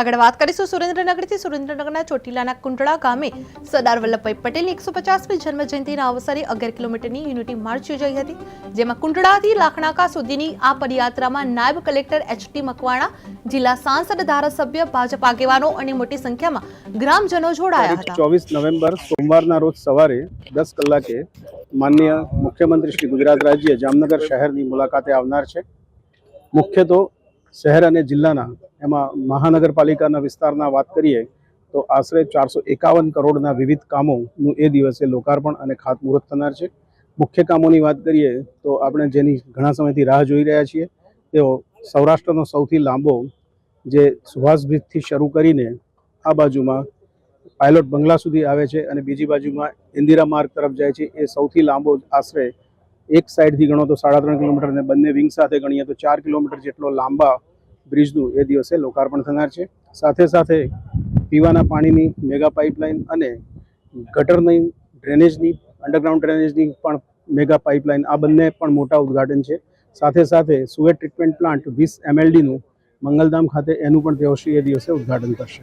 આગળ વાત કરીશું સુરેન્દ્રનગરથી. સુરેન્દ્રનગરના ચોટીલાના કુંડળા ગામે સરદાર વલ્લભભાઈ પટેલની એકસો પચાસમી જન્મ જયંતિના અવસરે અગિયાર કિલોમીટરની યુનિટી માર્ચ યોજાઈ હતી જેમાં કુંડળાથી લાખણાકા સુધીની આ પદયાત્રામાં નાયબ કલેક્ટર એચ ટી મકવાણા જિલ્લા સાંસદ ધારાસભ્ય ભાજપ આગેવાનો અને મોટી સંખ્યામાં ગ્રામજનો જોડાયા હતા. ચોવીસ નવેમ્બર સોમવારના રોજ સવારે દસ કલાકે માન્ય મુખ્યમંત્રી શ્રી ગુજરાત રાજ્ય જામનગર શહેરની મુલાકાતે આવનાર છે. મુખ્ય તો શહેર અને જિલ્લાના એમાં મહાનગરપાલિકાના વિસ્તારના વાત કરીએ તો આશરે ચારસો એકાવન કરોડના વિવિધ કામોનું એ દિવસે લોકાર્પણ અને ખાતમુહૂર્ત થનાર છે. મુખ્ય કામોની વાત કરીએ તો આપણે જેની ઘણા સમયથી રાહ જોઈ રહ્યા છીએ, તેઓ સૌરાષ્ટ્રનો સૌથી લાંબો જે સુભાષ શરૂ કરીને આ બાજુમાં પાયલોટ બંગલા સુધી આવે છે અને બીજી બાજુમાં ઇન્દિરા માર્ગ તરફ જાય છે. એ સૌથી લાંબો આશરે એક સાઈડથી ગણો તો સાડા ત્રણ કિલોમીટર અને બંને વિંગ સાથે ગણીએ તો ચાર કિલોમીટર જેટલો લાંબા બ્રિજનું એ દિવસે લોકાર્પણ થનાર છે. સાથે સાથે પીવાના પાણીની મેગા પાઇપલાઇન અને ગટરની ડ્રેનેજની, અંડરગ્રાઉન્ડ ડ્રેનેજની પણ મેગા પાઇપલાઇન આ બંને પણ મોટા ઉદ્ઘાટન છે. સાથે સાથે સુએટ ટ્રીટમેન્ટ પ્લાન્ટ વીસ એમએલડીનું મંગલધામ ખાતે એનું પણ તેઓ શ્રી એ દિવસે ઉદ્ઘાટન કરશે.